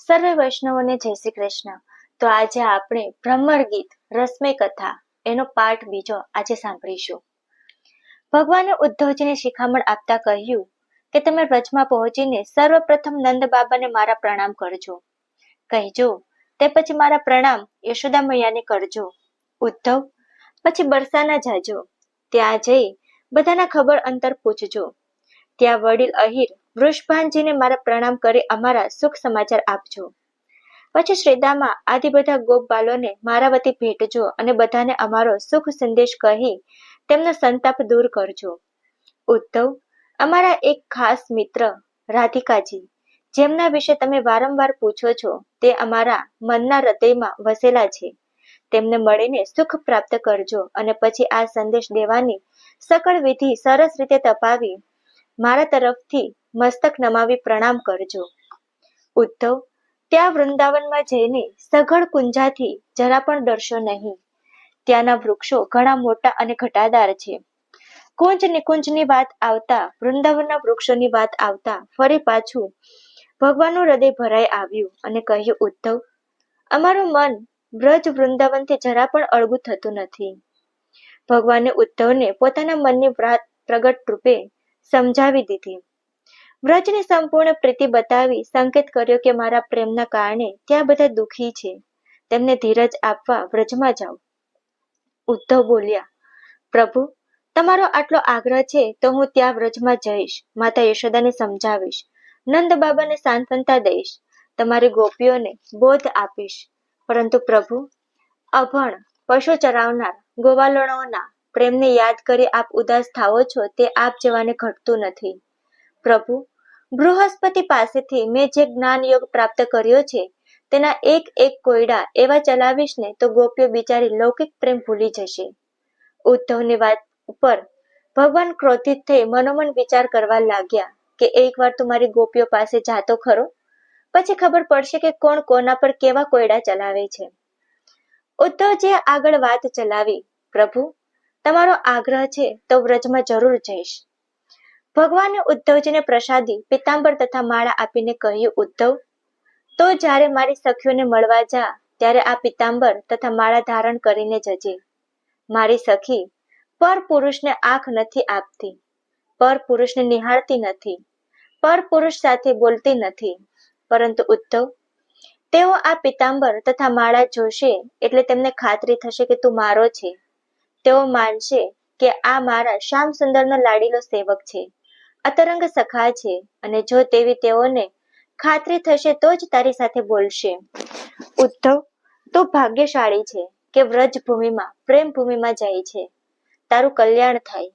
સર્વે વૈષ્ણવોને જય શ્રી કૃષ્ણ. તો આજે આપણે ભ્રમર ગીત, રસમય કથા, એનો પાઠ બીજો આજે સાંભળીશું. ભગવાને ઉદ્ધવજીને શિખામણ આપતા કહ્યું કે તમે વ્રજમાં પહોંચીને સર્વપ્રથમ નંદ બાબાને મારા પ્રણામ કરજો. કહેજો, તે પછી મારા પ્રણામ યશોદા મૈયાને કરજો. ઉદ્ધવ, પછી બરસાના જાજો. ત્યાં જઈ બધાના ખબર અંતર પૂછજો. ત્યાં વડીલ અહીર વૃષભાનજીને મારા પ્રણામ કરી અમારા સુખ સમાચાર આપજો. પછી શ્રીદામાં આદિ બધા ગોપ બાલોને મારા વતી ભેટજો અને બધાને અમારો સુખ સંદેશ કહી તેમનો સંતાપ દૂર કરજો. ઉદ્ધવ, અમારા એક ખાસ મિત્ર રાધિકાજી, જેમના વિશે તમે વારંવાર પૂછો છો, તે અમારા મનના હૃદયમાં વસેલા છે. તેમને મળીને સુખ પ્રાપ્ત કરજો અને પછી આ સંદેશ દેવાની સકળ વિધિ સરસ રીતે તપાવી મારા તરફથી મસ્તક નમાવી પ્રણામ કરજો. ઉદ્ધવ, ત્યાં વૃંદાવનમાં જઈને સઘળ કુંજાથી જરા પણ ડરશો નહીં. ત્યાંના વૃક્ષો ઘણા મોટા અને ઘટાદાર છે. કુંજ નિકુંજની વાત આવતા, વૃંદાવનના વૃક્ષોની વાત આવતા ફરી પાછું ભગવાનનું હૃદય ભરાઈ આવ્યું અને કહ્યું, ઉદ્ધવ, અમારું મન વ્રજ વૃંદાવનથી જરા પણ અળગું થતું નથી. ભગવાને ઉદ્ધવને પોતાના મનની પ્રગટ રૂપે સમજાવી દીધી. વ્રજની સંપૂર્ણ પ્રીતિ બતાવી સંકેત કર્યો કે મારા પ્રેમના કારણે ત્યાં બધા દુઃખી છે. તેમને ધીરજ આપવા વ્રજમાં જાઓ. ઉદ્ધવ બોલ્યા, પ્રભુ, તમારો આટલો આગ્રહ છે તો હું ત્યાં વ્રજમાં જઈશ, માતા યશોદાને સમજાવીશ, નંદ બાબાને સાંત્વનતા દઈશ, તમારી ગોપીઓને બોધ આપીશ. પરંતુ પ્રભુ, અભણ, પશુ ચરાવનાર, ગોવાલણોના પ્રેમને યાદ કરી આપ ઉદાસ થાવો છો તે આપ જેવાને ઘટતું નથી. પ્રભુ, બૃહસ્પતિ પાસેથી મેં જે જ્ઞાન યોગ પ્રાપ્ત કર્યો છે, તેના એક એક કોયડા એવા ચલાવીશ ને તો ગોપીઓ બિચારી લૌકિક પ્રેમ ભૂલી જશે. ઉદ્ધવની વાત ઉપર ભગવાન ક્રોધિત થઈ મનોમન વિચાર કરવા લાગ્યા કે એકવાર તું મારી ગોપીઓ પાસે જાતો ખરો? પછી ખબર પડશે કે કોણ કોના પર કેવા કોયડા ચલાવે છે. ઉદ્ધવજીએ આગળ વાત ચલાવી, પ્રભુ, તમારો આગ્રહ છે તો વ્રજમાં જરૂર જઈશ. ભગવાને ઉદ્ધવજીને પ્રસાદી પિતાંબર તથા માળા આપીને કહ્યું, ઉદ્ધવ, તો જ્યારે મારી સખીઓને મળવા જા, ત્યારે આ પિતાંબર તથા માળા ધારણ કરીને જજે. મારી સખી પર પુરુષને આંખ નથી આપતી, પર પુરુષને નિહાળતી નથી, પર પુરુષ સાથે બોલતી નથી. પરંતુ ઉદ્ધવ, તેઓ આ પિતાંબર તથા માળા જોશે એટલે તેમને ખાતરી થશે કે તું મારો છે. તેઓ માનશે કે આ મારા શ્યામ સુંદરનો લાડીલો સેવક છે. અતરંગ સખા છે અને જો તેવી તેઓને ખાતરી થશે, તો જ તારી સાથે બોલશે. ઉદ્ધવ, તો ભાગ્યશાળી છે કે વ્રજ ભૂમિમાં પ્રેમ ભૂમિમાં જાય છે. તારું કલ્યાણ થાય.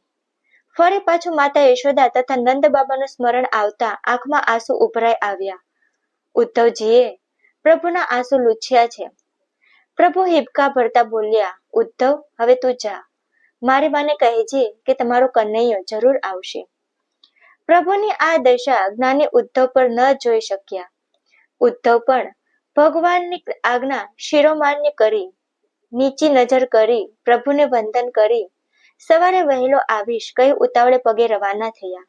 ફરી પાછું માતા યશોદા તથા નંદ બાબાનું સ્મરણ આવતા આંખમાં આંસુ ઉભરાઈ આવ્યા. ઉદ્ધવજીએ પ્રભુના આંસુ લૂછ્યા છે. પ્રભુ હિબકા ભરતા બોલ્યા, ઉદ્ધવ, હવે તું જા. મારી માને કહેજે કે તમારો કનૈયો જરૂર આવશે. પ્રભુની આ દશા જ્ઞાની ઉદ્ધવ પર ન જોઈ શક્યા. ઉદ્ધવ પણ ભગવાનની આજ્ઞા શિરોમાન્ય કરી, નીચી નજર કરી, પ્રભુને વંદન કરી, સવારે વહેલો આવીશ, કઈ ઉતાવળે પગે રવાના થયા.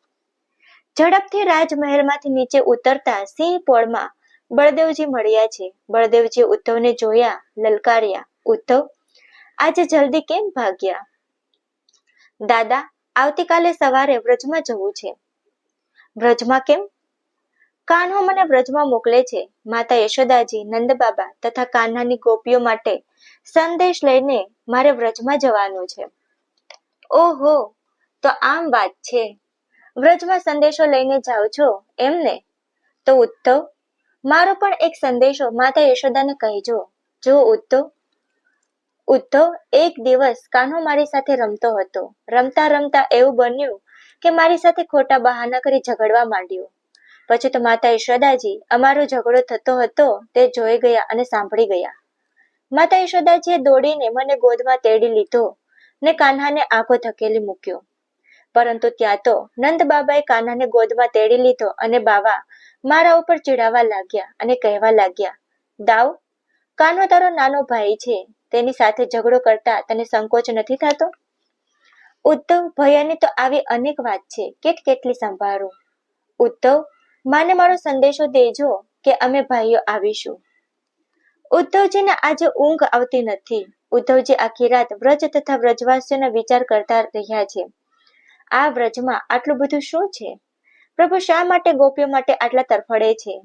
ઝડપથી રાજમહેલમાંથી નીચે ઉતરતા સિંહ પોળમાં બળદેવજી મળ્યા છે. બળદેવજી ઉદ્ધવને જોયા, લલકાર્યા, ઉદ્ધવ, આજે જલ્દી કેમ ભાગ્યા? દાદા, આવતીકાલે સવારે વ્રજમાં જવું છે. વ્રજમાં કેમ? કાન્હો મને વ્રજમાં મોકલે છે. માતા યશોદાજી, નંદબાબા તથા કાન્હાની ગોપીઓ માટે સંદેશ લઈને મારે વ્રજમાં જવાનું છે. ઓહો, તો આમ વાત છે. વ્રજમાં સંદેશો લઈને જાઓ છો એમને તો ઉદ્ધવ, મારો પણ એક સંદેશો માતા યશોદાને કહેજો. જો ઉદ્ધવ ઉદ્ધવ, એક દિવસ કાન્હો મારી સાથે રમતો હતો. રમતા રમતા એવું બન્યું કે મારી સાથે ખોટા બહાના કરી ઝઘડવા માંડ્યો. પછી તો માતા યશોદાજી અમારો ઝઘડો થતો હતો, તે જોઈ ગયા અને સાંભળી ગયા. માતા યશોદાજીએ દોડીને મને ગોદમાં તેડી લીધો ને કાન્હાને આંખો ધકેલી મૂક્યો. પરંતુ ત્યાં તો નંદ બાબાએ કાન્હાને ગોદમાં તેડી લીધો અને બાવા મારા ઉપર ચીડાવા લાગ્યા અને કહેવા લાગ્યા, દાવ, કાનો તારો નાનો ભાઈ છે, તેની સાથે ઝઘડો કરતા તને સંકોચ નથી થતો? ઉદ્ધવ ભયાની તો આવી અનેક વાત છે. કેટ કેટલી સંભાળું? ઉદ્ધવ, માને મારો સંદેશો દેજો કે અમે ભાઈઓ આવીશું. ઉદ્ધવજીને આજે ઊંઘ આવતી નથી. ઉદ્ધવજી આખી રાત વ્રજ તથા વ્રજવાસીઓના વિચાર કરતા રહ્યા છે. આ વ્રજમાં આટલું બધું શું છે? પ્રભુ શા માટે ગોપીઓ માટે આટલા તરફડે છે?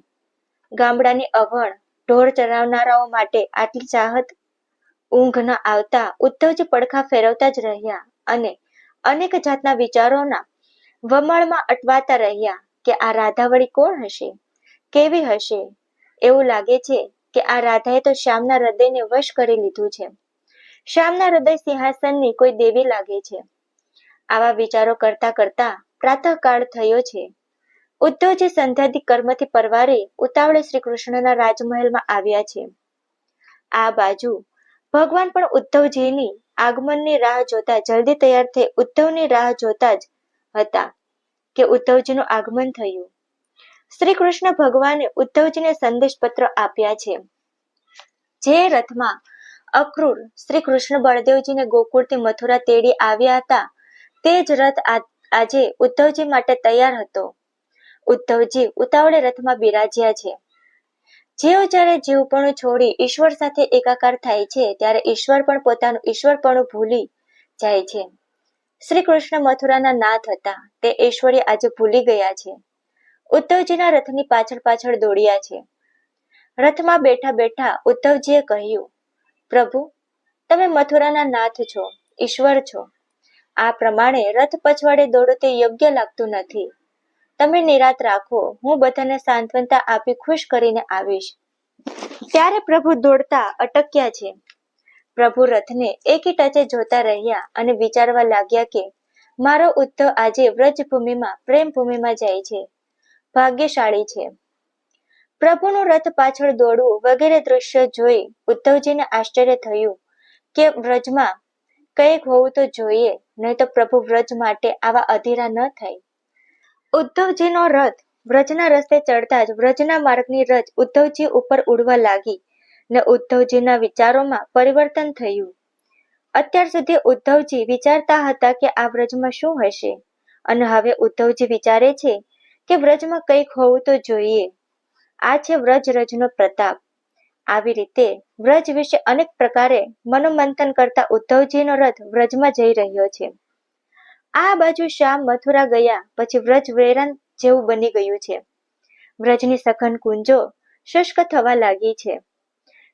ગામડાની અવણ ઢોર ચરાવનારાઓ માટે આટલી ચાહત ઊંઘ ન આવતા ઉદ્ધવજી પડખા ફેરવતા જ રહ્યા અને અનેક જાતના વિચારોના વમળમાં અટવાતા રહ્યા કે આ રાધાવળી કોણ હશે? કેવી હશે? એવું લાગે છે કે આ રાધાએ તો શ્યામના હૃદયને વશ કરી લીધું છે. શ્યામના હૃદય સિંહાસનની કોઈ દેવી લાગે છે. આવા વિચારો કરતા કરતા પ્રાતઃકાળ થયો છે. ઉદ્ધવજી સંધ્યાદી કર્મથી પરવારે ઉતાવળે શ્રી કૃષ્ણના રાજમહેલમાં આવ્યા છે. આ બાજુ ભગવાન પણ ઉદ્ધવજીની આગમનની રાહ જોતા જલ્દી તૈયાર થઈ ઉદ્ધવની રાહ જોતા જ હતા કે ઉદ્ધવજીનું આગમન થયું. શ્રી કૃષ્ણ ભગવાને ઉદ્ધવજીને સંદેશ પત્ર આપ્યા છે. જે રથમાં અક્રૂર શ્રી કૃષ્ણ બળદેવજીને ગોકુળથી મથુરા તેડી આવ્યા હતા, તે જ રથ આજે ઉદ્ધવજી માટે તૈયાર હતો. ઉદ્ધવજી ઉતાવળે રથમાં બિરાજ્યા છે. જેવ જ્યારે જીવપણું છોડી ઈશ્વર સાથે એકાકાર થાય છે, ત્યારે ઈશ્વર પણ પોતાનું ઈશ્વરપણું ભૂલી જાય છે. શ્રી કૃષ્ણ મથુરાના નાથ હતા. તે ઈશ્વરી આજે ભૂલી ગયા છે. ઉદ્ધવજીના રથની પાછળ પાછળ દોડ્યા છે. રથમાં બેઠા બેઠા ઉદ્ધવજીએ કહ્યું, પ્રભુ, તમે મથુરાના નાથ છો, ઈશ્વર છો. આ પ્રમાણે રથ પછવાડે દોડો તે યોગ્ય લાગતું નથી. તમે નિરાત રાખો. હું બધાને સાંત્વનતા આપી ખુશ કરીને આવીશ. ત્યારે પ્રભુ દોડતા અટક્યા છે. પ્રભુ રથને એકી ટચે જોતા રહ્યા અને વિચારવા લાગ્યા કે, મારો ઉદ્ધવ આજે વ્રજભૂમિમાં પ્રેમ જાય છે. ભાગ્યશાળી છે. પ્રભુનું રથ પાછળ દોડવું વગેરે દ્રશ્ય જોઈ ઉદ્ધવજીને આશ્ચર્ય થયું કે, વ્રજમાં કંઈક હોવું તો જોઈએ, નહીં તો પ્રભુ વ્રજ માટે આવા અધીરા ન થાય. ઉદ્ધવજીનો રથ વ્રજના રસ્તે ચડતા જ વ્રજના માર્ગની રજ ઉદ્ધવજી ઉપર ઉડવા લાગી ને ઉદ્ધવજીના વિચારોમાં પરિવર્તન થયું. અત્યાર સુધી ઉદ્ધવજી વિચારતા હતા કે આ વ્રજમાં શું હશે અને હવે ઉદ્ધવજી વિચારે છે કે વ્રજમાં કંઈક હોવું તો જોઈએ. આ છે વ્રજ રજનો પ્રતાપ. આવી રીતે વ્રજ વિશે અનેક પ્રકારે મનોમંથન કરતા ઉદ્ધવજીનો રથ વ્રજમાં જઈ રહ્યો છે. આ બાજુ શ્યામ મથુરા ગયા, પછી વ્રજ વેરણ જેવું બની ગયું છે. વ્રજની સઘન કુંજો શુષ્ક થવા લાગી છે.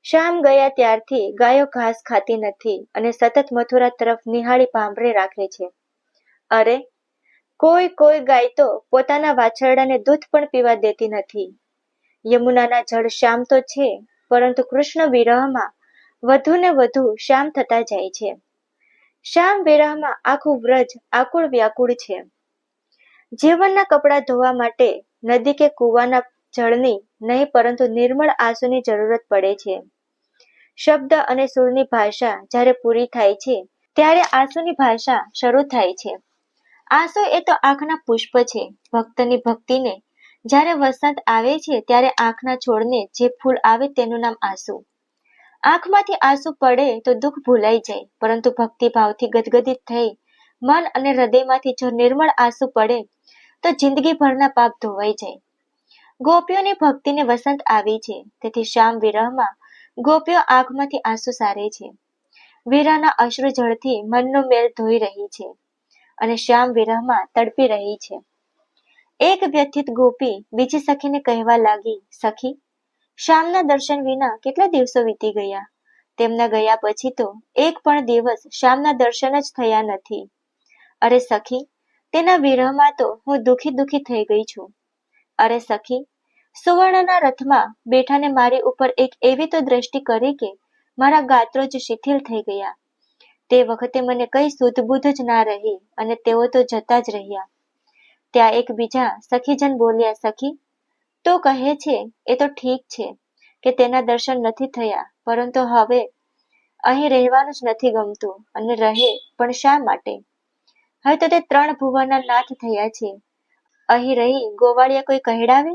શ્યામ ગયા ત્યારથી ગાયો ઘાસ ખાતી નથી અને સતત મથુરા તરફ નિહાળી પાંભરે રાખે છે. અરે, કોઈ કોઈ ગાય તો પોતાના વાછરડાને દૂધ પણ પીવા દેતી નથી. યમુનાના જળ શ્યામ તો છે, પરંતુ કૃષ્ણ વિરહમાં વધુ ને વધુ શ્યામ થતા જાય છે. શ્યામ વેરામાં આખું વ્રજ આકુળ વ્યાકુળ છે. જીવનના કપડાં ધોવા માટે નદી કે કૂવાના જળની નહીં, પરંતુ નિર્મળ આંસુની જરૂરત પડે છે. શબ્દ અને સુરની ભાષા જ્યારે પૂરી થાય છે, ત્યારે આંસુની ભાષા શરૂ થાય છે. આંસુ એ તો આંખના પુષ્પ છે. ભક્તની ભક્તિને જ્યારે વસંત આવે છે, ત્યારે આંખના છોડને જે ફૂલ આવે તેનું નામ આંસુ. આંખમાંથી આંસુ પડે તો દુઃખ ભૂલાઈ જાય, પરંતુ ભક્તિભાવથી ગદગદિત થઈ, મન અને હૃદયમાંથી જો નિર્મળ આંસુ પડે, તો જિંદગીભરના પાપ ધોવાઈ જાય. ગોપીઓની ભક્તિને વસંત આવી છે, તેથી શ્યામ વિરહમાં ગોપીઓ આંખમાંથી આંસુ સારે છે. વીરાના અશ્રુ જળથી મનનો મેલ ધોઈ રહી છે અને શ્યામ વિરહમાં તડપી રહી છે. એક વ્યથિત ગોપી બીજી સખીને કહેવા લાગી, સખી શ્યામના દર્શન વિના કેટલા દિવસો વીતી ગયા? તેમના ગયા પછી તો એક પણ દિવસ શ્યામના દર્શન જ થયા નથી. અરે સખી, તેના વિરહમાં તો હું દુખી દુખી થઈ ગઈ છું. અરે સખી, સુવર્ણના રથમાં બેઠાને મારી ઉપર એક એવી તો દ્રષ્ટિ કરી કે મારા ગાત્રો જ શિથિલ થઈ ગયા. તે વખતે મને કઈ સુધબુધ જ ના રહી અને તેઓ તો જતા જ રહ્યા. ત્યાં એક બીજા સખીજન બોલ્યા, સખી તો કહે છે, એ તો ઠીક છે કે તેના દર્શન નથી થયા, પરંતુ હવે અહીં રહેવાનું જ નથી ગમતું અને રહે પણ શા માટે? હવે તો તે ત્રણ ભુવનના નાથ થયા છે. અહીં રહી ગોવાળિયા કોઈ કહેડાવે?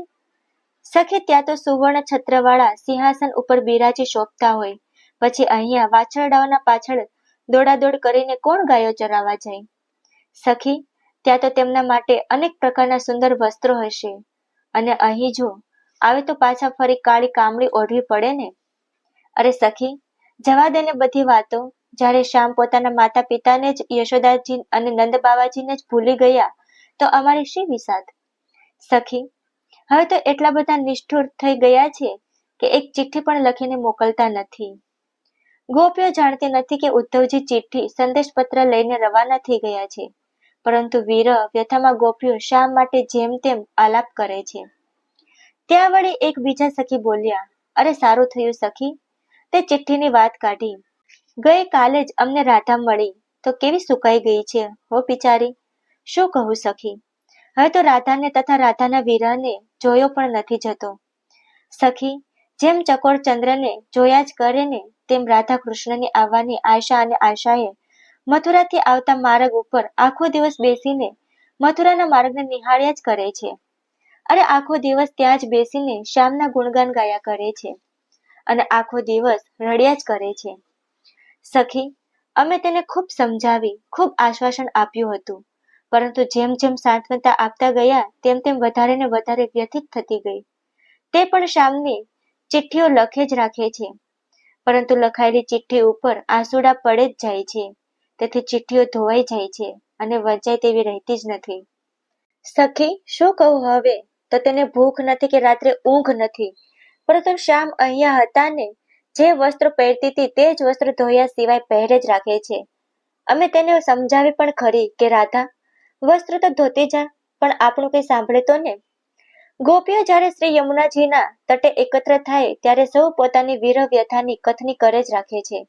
સખે, ત્યાં તો સુવર્ણ છત્રવાળા સિંહાસન ઉપર બિરાજી શોભતા હોય. પછી અહીંયા વાછરડાઓના પાછળ દોડાદોડ કરીને કોણ ગાયો ચરાવવા જાય? સખી, ત્યાં તો તેમના માટે અનેક પ્રકારના સુંદર વસ્ત્રો હશે. અને અહીં જો આવે તો પાછા ફરી કાળી કામળી ઓઢવી પડે ને? અરે સખી, જવા દે ને બધી વાતો. જ્યારે શ્યામ પોતાના માતા પિતાને જ, યશોદાજી અને નંદ બાબાજીને જ ભૂલી ગયા, તો અમારી શી વિસાદ સખી, હવે તો એટલા બધા નિષ્ઠુર થઈ ગયા છે કે એક ચિઠ્ઠી પણ લખીને મોકલતા નથી. ગોપીઓ જાણતી નથી કે ઉદ્ધવજી ચિઠ્ઠી સંદેશ પત્ર લઈને રવાના થઈ ગયા છે. પરંતુ વીર વ્યથામાં ગોપીઓ શા માટે જેમ તેમ આલાપ કરે છે. ત્યાં વળી એક સખી બોલ્યા, અરે સારું થયું સખી, તે ચિઠ્ઠીની વાત કાઢી. ગઈ કાલે જ અમને રાધા મળી, તો કેવી સુકાઈ ગઈ છે, હો બિચારી? શું કહું સખી? હવે તો રાધાને તથા રાધાના વીરાને જોયો પણ નથી જતો. સખી, જેમ ચકોર ચંદ્રને જોયા જ કરે ને, તેમ રાધા કૃષ્ણની આવવાની આશા અને આશાએ મથુરાથી આવતા માર્ગ ઉપર આખો દિવસ બેસીને મથુરાના માર્ગને નિહાળ્યા જ કરે છે. અને આખો દિવસ ત્યાં જ બેસીને શ્યામના ગુણગાન ગાયા કરે છે. અને આખો દિવસ રડ્યા જ કરે છે. સખી, અમે તેને ખૂબ સમજાવી, ખૂબ આશ્વાસન આપ્યું હતું. પરંતુ જેમ જેમ સાંત્વનતા આપતા ગયા, તેમ તેમ વધારે ને વધારે વ્યથિત થતી ગઈ. તે પણ શ્યામની ચિઠ્ઠીઓ લખે જ રાખે છે. પરંતુ લખાયેલી ચિઠ્ઠી ઉપર આંસુડા પડે જ જાય છે. તેથી ચિઠ્ઠીઓ ધોવાઈ જાય છે અને વંચાય તેવી રહેતી જ નથી. સખી, શું કહું હવે? તો તેને ભૂખ નથી કે રાત્રે ઊંઘ નથી. પરંતુ શ્યામ અહીંયા હતા ને, જે વસ્ત્ર પહેરતી હતી તે જ વસ્ત્ર ધોયા સિવાય પહેરે જ રાખે છે. અમે તેને સમજાવી પણ ખરી કે રાધા, વસ્ત્ર તો ધોતી જા, પણ આપણું કંઈ સાંભળે તો ને? ગોપીઓ જ્યારે શ્રી યમુનાજીના તટે એકત્ર થાય, ત્યારે સૌ પોતાની વીર વ્યથાની કથની કરે જ રાખે છે.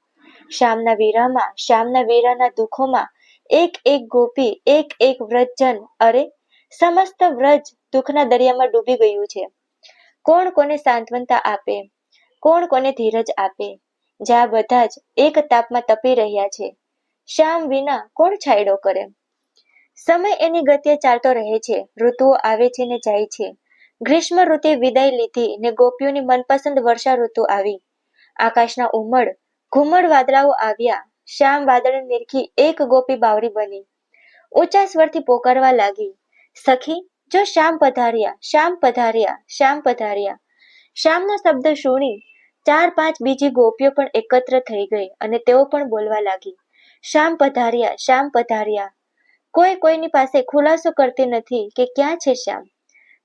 શ્યામના વીરામાં, શ્યામના વીરાના દુઃખોમાં, એક એક ગોપી, એક એક વ્રજજન અરે, સમસ્ત વ્રજ દુઃખના દરિયામાં ડૂબી ગયું છે. કોણ કોને સાંત્વનતા આપે? કોણ કોને ધીરજ આપે? જ્યાં બધા જ એક તાપમાં તપી રહ્યા છે. શ્યામ વિના કોણ છાયડો કરે? સમય એની ગતિએ ચાલતો રહે છે. ઋતુઓ આવે છે ને જાય છે. ગ્રીષ્મ ઋતુએ વિદાય લીધી ને ગોપીઓની મનપસંદ વર્ષા ઋતુ આવી. આકાશના ઉમળ ઘુમડ વાદળાઓ આવ્યા. શ્યામ વાદળ નિરખી એક ગોપી બાવરી બની. ઊંચા સ્વરથી પોકારવા લાગી. સખી, જો શ્યામ પધાર્યા શ્યામ પધાર્યા શ્યામ પધાર્યા. શ્યામનો શબ્દ સુણી ચાર પાંચ બીજી ગોપીઓ પણ એકત્ર થઈ ગઈ અને તેઓ પણ બોલવા લાગી. શ્યામ પધાર્યા શ્યામ પધાર્યા. કોઈ કોઈની પાસે ખુલાસો કરતી નથી કે ક્યાં છે શ્યામ.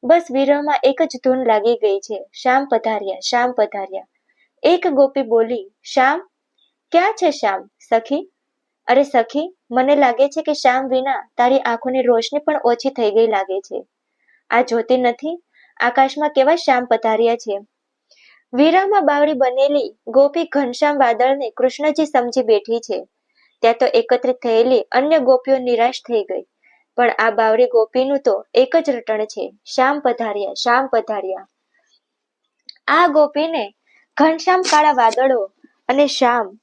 બસ વિરહમાં એક જ ધૂન લાગી ગઈ છે. શ્યામ પધાર્યા શ્યામ પધાર્યા. એક ગોપી બોલી, શ્યામ ક્યાં છે શ્યામ? સખી? અરે સખી, મને લાગે છે કે શ્યામ વિના તારી આંખોની રોશની પણ ઓછી થઈ ગઈ લાગે છે. આ જોતી નથી. આકાશમાં કેવા શ્યામ પધાર્યા છે. વીરામાં બાવળી બનેલી ગોપી ઘનશ્યામ વાદળને કૃષ્ણજી સમજી બેઠી છે. ત્યાં તો એકત્રિત થયેલી અન્ય ગોપીઓ નિરાશ થઈ ગઈ. પણ આ બાવડી ગોપીનું તો એક જ રટણ છે. શ્યામ પધાર્યા શ્યામ પધાર્યા. આ ગોપીને ઘનશ્યામ કાળા વાદળો અને શ્યામ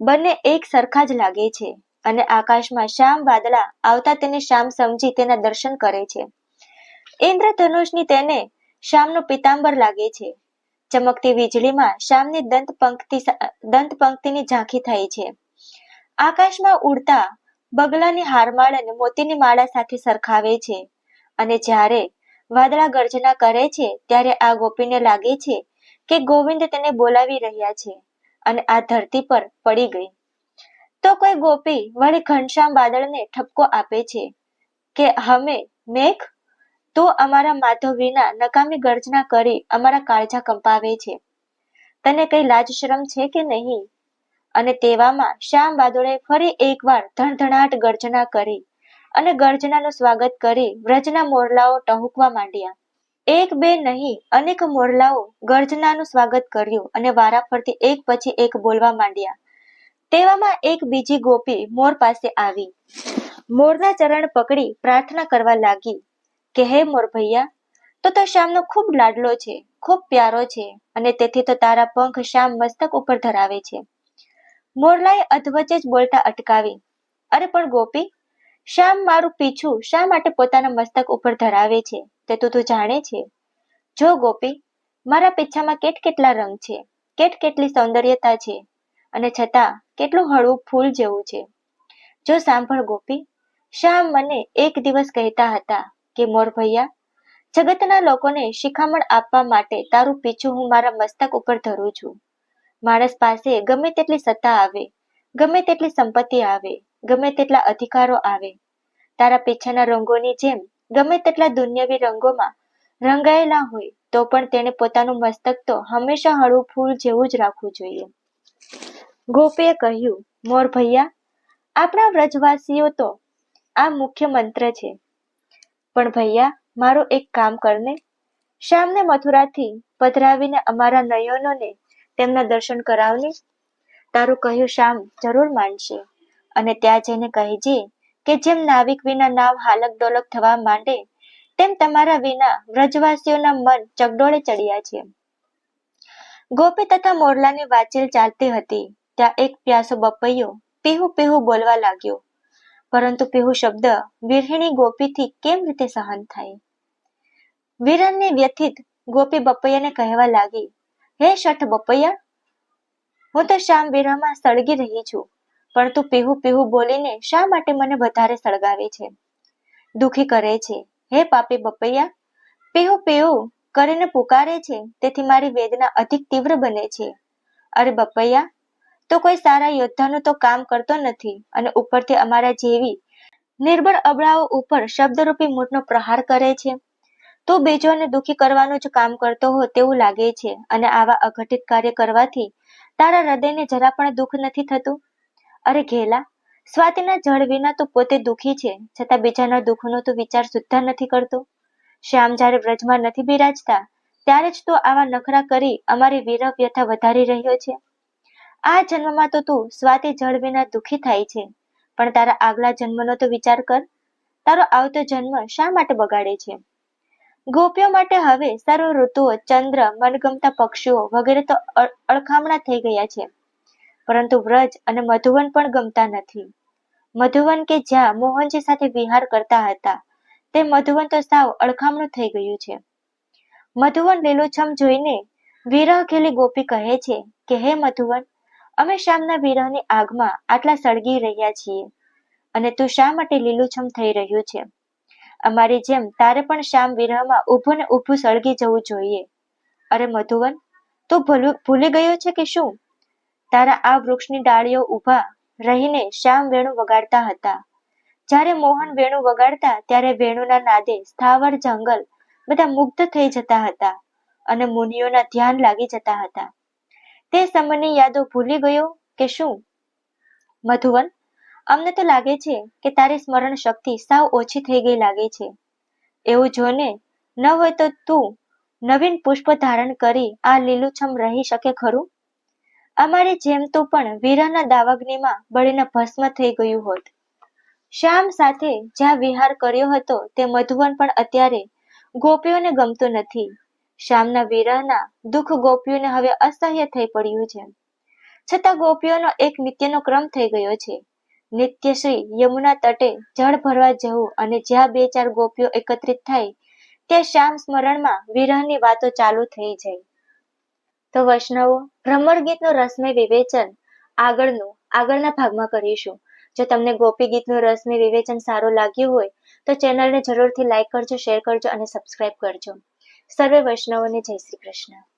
બંને એક સરખા જ લાગે છે અને આકાશમાં શ્યામ વાદળા આવતા તેને શ્યામ સમજી તેના દર્શન કરે છે. ઇન્દ્રધનુષની તેને શ્યામનું પિતાંબર લાગે છે. ચમકતી વીજળીમાં શ્યામની દંત પંક્તિ દંત પંક્તિની ઝાંખી થાય છે. આકાશમાં ઉડતા બગલાની હારમાળ અને મોતીની માળા સાથે સરખાવે છે અને જ્યારે વાદળા ગર્જના કરે છે, ત્યારે આ ગોપીને લાગે છે કે ગોવિંદ તેને બોલાવી રહ્યા છે. અને આ ધરતી પર પડી ગઈ. તો કોઈ ગોપી વળી ઘનશ્યામ વાદળને ઠપકો આપે છે કે, હમે, મેઘ, તો અમારા માધવ વિના નકામી ગર્જના કરી અમારા કાળજા કંપાવે છે. તને કઈ લાજ શરમ છે કે નહીં? અને તેવામાં શ્યામ વાદળે ફરી એકવાર ધણધણાટ ગર્જના કરી અને ગર્જનાનું સ્વાગત કરી વ્રજના મોરલાઓ ટહુકવા માંડ્યા. એક બે નહીં, અનેક મોરલાઓ ગર્જનાનું સ્વાગત કર્યું અને વારા ફરતી એક પછી એક બોલવા માંડ્યા. તેવામાં એક બીજી ગોપી મોર પાસે આવી. મોરના ચરણ પકડી પ્રાર્થના કરવા લાગી કે, હે મોર ભૈયા, તો તો શ્યામનો ખૂબ લાડલો છે, ખૂબ પ્યારો છે અને તેથી તો તારા પંખ શ્યામ મસ્તક ઉપર ધરાવે છે. મોરલાએ અધવચ્ચે જ બોલતા અટકાવી. અરે પણ ગોપી શ્યામ મારું પીછું શા માટે પોતાના મસ્તક ઉપર ધરાવે છે તે તું જાણે છે. જો ગોપી, મારા પીછામાં કેટ કેટલા રંગ છે, કેટ કેટલી સૌંદર્યતા છે, અને છતાં કેટલું હળવું ફૂલ જેવું છે. જો સાંભળ ગોપી, શ્યામ મને એક દિવસ કહેતા હતા કે, મોર ભૈયા, જગતના લોકોને શિખામણ આપવા માટે તારું પીછું હું મારા મસ્તક ઉપર ધરું છું. માણસ પાસે ગમે તેટલી સત્તા આવે, ગમે તેટલી સંપત્તિ આવે ગમે તેટલા અધિકારો આવે. તારા પીછાના રંગોની જેમ, ગમે તેટલા દુન્યવી રંગોમાં રંગાયેલા હોય, તો પણ તેને પોતાનું મસ્તક તો હંમેશા હળવું ફૂલ જેવું જ રાખવું જોઈએ. ગોપીએ કહ્યું, મોર ભૈયા, આપણા વ્રજવાસીઓ તો આ મુખ્ય મંત્ર છે. પણ ભૈયા, મારું એક કામ કરને. શ્યામને મથુરાથી પધરાવીને અમારા નયનોને તેમના દર્શન કરાવને. તારું કહ્યું શ્યામ જરૂર માનશે. અને ત્યાં જઈને કહેજે કે જેમ નાવિક વિના નાવ હાલક ડોલક થવા માંડે, તેમ તમારા વિના વ્રજવાસીઓના મન ચગડોળે ચડ્યા છે. ગોપી તથા મોરલાની વાતચીત ચાલતી હતી. ત્યાં એક પ્યાસો બપૈયો પીહુ પીહુ બોલવા લાગ્યો. પરંતુ પીહુ શબ્દ વિરહિણી ગોપીથી કેમ રીતે સહન થાય? વિરણને વ્યથિત ગોપી બપૈયાને કહેવા લાગી, હે શઠ બપૈયા, હું તો શામ વિરહમાં સળગી રહી છું. પણ તું પીહુ પીહુ બોલીને શા માટે મને વધારે સળગાવે છે? દુખી કરે છે. હે પાપી બપૈયા, પીહુ પીહુ કરીને પુકારે છે, તેથી મારી વેદના અધિક તીવ્ર બને છે. અરે બપૈયા, તો કોઈ સારા યોદ્ધાનું તો કામ કરતો નથી અને ઉપરથી અમારા જેવી નિર્બળ અબળાઓ ઉપર શબ્દરૂપી મૂઠનો પ્રહાર કરે છે. તો બીજોને દુખી કરવાનું જ કામ કરતો હો તેવું લાગે છે અને આવા અઘટિત કાર્ય કરવાથી તારા હૃદયને જરા પણ દુઃખ નથી થતું? અરે ઘેલા, સ્વાતિના જળ વિના તું પોતે દુઃખી છે, છતાં બીજાના દુઃખનો તું વિચાર સુદ્ધા નથી કરતો. શ્યામ જ્યારે વ્રજમાં નથી બિરાજતા, ત્યારે જ તું આવા નખરા કરી અમારી વીર વ્યથા વધારી રહ્યો છે. આ જન્મમાં તો તું સ્વાતિ જળ વિના દુઃખી થાય છે, પણ તારા આગલા જન્મનો તો વિચાર કર, તારો આવતો જન્મ શા માટે બગાડે છે? ગોપીઓ માટે હવે સર્વ ઋતુઓ ચંદ્ર, મનગમતા પક્ષીઓ વગેરે તો અળખામણા થઈ ગયા છે. પરંતુ વ્રજ અને મધુવન પણ ગમતા નથી. મધુવન કે જ્યાં મોહનજી સાથે વિહાર કરતા હતા, તે મધુવન તો સાવ અળખામણું થઈ ગયું છે. મધુવન લીલોછમ જોઈને વિરહ ખેલી ગોપી કહે છે કે, હે મધુવન, અમે શ્યામના વિરહની આગમાં આટલા સળગી રહ્યા છીએ અને તું શા માટે લીલુંછમ થઈ રહ્યું છે? અમારી જેમ તારે પણ શ્યામ વિરહમાં ઊભું ને ઊભું સળગી જવું જોઈએ. અરે મધુવન, તું ભૂલી ગયો છે કે શું? તારા આ વૃક્ષની ડાળીઓ ઊભા રહીને શ્યામ વેણુ વગાડતા હતા. જ્યારે મોહન વેણુ વગાડતા ત્યારે વેણુના નાદે સ્થાવર જંગલ બધા મુગ્ધ થઈ જતા હતા અને મુનિઓના ધ્યાન લાગી જતા હતા. તે સમયની યાદો ભૂલી ગયો કે શું? મધુવન, અમને તો લાગે છે કે તારી સ્મરણ શક્તિ સાવ ઓછી થઈ ગઈ લાગે છે. એવું જોને ન હોય તો તું નવીન પુષ્પ ધારણ કરી આ લીલુંછમ રહી શકે ખરું? અમારી જેમ તો પણ વીરાના દાવાગ્નિમાં બળીને ભસ્મ થઈ ગયું હોત. શ્યામ સાથે જ્યાં વિહાર કર્યો હતો તે મધુવન પણ અત્યારે ગોપીઓને ગમતું નથી. શ્યામના વિરહના દુઃખ ગોપીઓને હવે અસહ્ય થઈ પડ્યું છે. છતાં ગોપીઓનો એક નિત્યનો ક્રમ થઈ ગયો છે. નિત્ય શ્રી યમુના તટે જળ ભરવા જવું અને જ્યાં બે ચાર ગોપીઓ એકત્રિત થાય ત્યાં શ્યામ સ્મરણમાં વિરહની વાતો ચાલુ થઈ જાય. તો વૈષ્ણવો ભ્રમર ગીતનું રસમય વિવેચન આગળનું, આગળના ભાગમાં કરીશું. જો તમને ગોપી ગીતનું રસમય વિવેચન સારું લાગ્યું હોય, તો ચેનલને જરૂરથી લાઈક કરજો શેર કરજો અને સબસ્ક્રાઇબ કરજો. સર્વે વૈષ્ણવોને જય શ્રી કૃષ્ણ.